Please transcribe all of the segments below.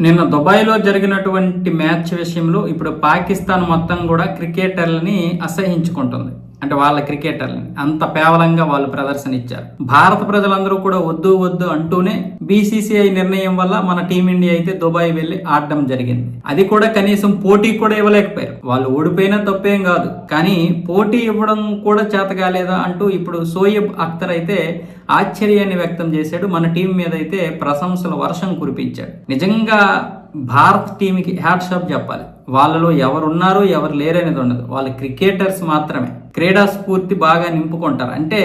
నిన్న దుబాయ్లో జరిగినటువంటి మ్యాచ్ విషయంలో ఇప్పుడు పాకిస్తాన్ మొత్తం కూడా క్రికెటర్లని అసహించుకుంటుంది. అంటే వాళ్ళ క్రికెటర్లని. అంత పేవలంగా వాళ్ళు ప్రదర్శన ఇచ్చారు భారత ప్రజలందరూ కూడా వద్దు వద్దు అంటూనే బీసీసీఐ నిర్ణయం వల్ల మన టీమిండియా అయితే దుబాయ్ వెళ్ళి ఆడడం జరిగింది. అది కూడా కనీసం పోటీ కూడా ఇవ్వలేకపోయారు. వాళ్ళు ఓడిపోయినా తప్పేం కాదు. కానీ పోటీ ఇవ్వడం కూడా చేత కాలేదా అంటూ ఇప్పుడు సోయబ్ అఖ్తర్ అయితే ఆశ్చర్యాన్ని వ్యక్తం చేశాడు. మన టీం మీద అయితే ప్రశంసల వర్షం కురిపించాడు. నిజంగా భారత్ టీంకి హ్యాట్షాప్ చెప్పాలి. వాళ్ళలో ఎవరు ఉన్నారు ఎవరు లేరనేది ఉండదు. వాళ్ళ క్రికెటర్స్ మాత్రమే. క్రీడా స్ఫూర్తి బాగా నింపుకుంటారు. అంటే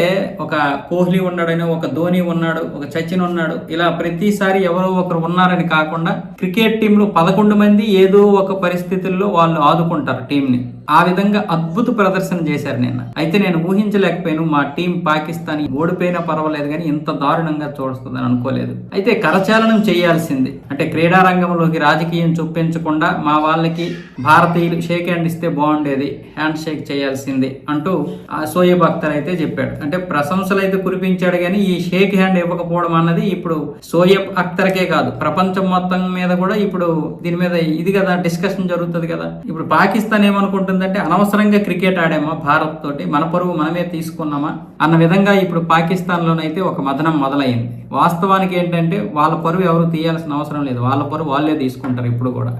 ఒక కోహ్లీ ఉన్నాడని ఒక ధోని ఉన్నాడు ఒక సచిన్ ఉన్నాడు ఇలా ప్రతిసారి ఎవరో ఒకరు ఉన్నారని కాకుండా క్రికెట్ టీంలో పదకొండు మంది ఏదో ఒక పరిస్థితుల్లో వాళ్ళు ఆదుకుంటారు టీంని. ఆ విధంగా అద్భుత ప్రదర్శన చేశారు నిన్న. అయితే నేను ఊహించలేకపోయాను మా టీం పాకిస్తాన్ ఓడిపోయినా పర్వాలేదు కానీ ఇంత దారుణంగా చూడుస్తుందని అనుకోలేదు. అయితే కరచాలనం చేయాల్సింది. అంటే క్రీడా రంగంలోకి రాజకీయం చొప్పించకుండా మా వాళ్ళకి భారతీయులు షేక్ హ్యాండ్ ఇస్తే బాగుండేది హ్యాండ్ షేక్ చేయాల్సింది అంటూ ఆ సోయబ్ అఖ్తర్ అయితే చెప్పాడు. అంటే ప్రశంసలు అయితే కురిపించాడు కానీ ఈ షేక్ హ్యాండ్ ఇవ్వకపోవడం అన్నది ఇప్పుడు సోయబ్ అఖ్తర్కే కాదు. ప్రపంచం మొత్తం మీద కూడా ఇప్పుడు దీని మీద ఇది కదా డిస్కషన్ జరుగుతుంది కదా. ఇప్పుడు పాకిస్తాన్ ఏమనుకుంటుందంటే అనవసరంగా క్రికెట్ ఆడామా భారత్ తోటి మన పరువు మనమే తీసుకున్నామా అన్న విధంగా ఇప్పుడు పాకిస్తాన్ లోనైతే ఒక మదనం మొదలైంది. వాస్తవానికి ఏంటంటే వాళ్ళ పరువు ఎవరు తీయాల్సిన అవసరం లేదు. వాళ్ళ పరువు వాళ్ళే తీసుకుంటారు ఇప్పుడు కూడా.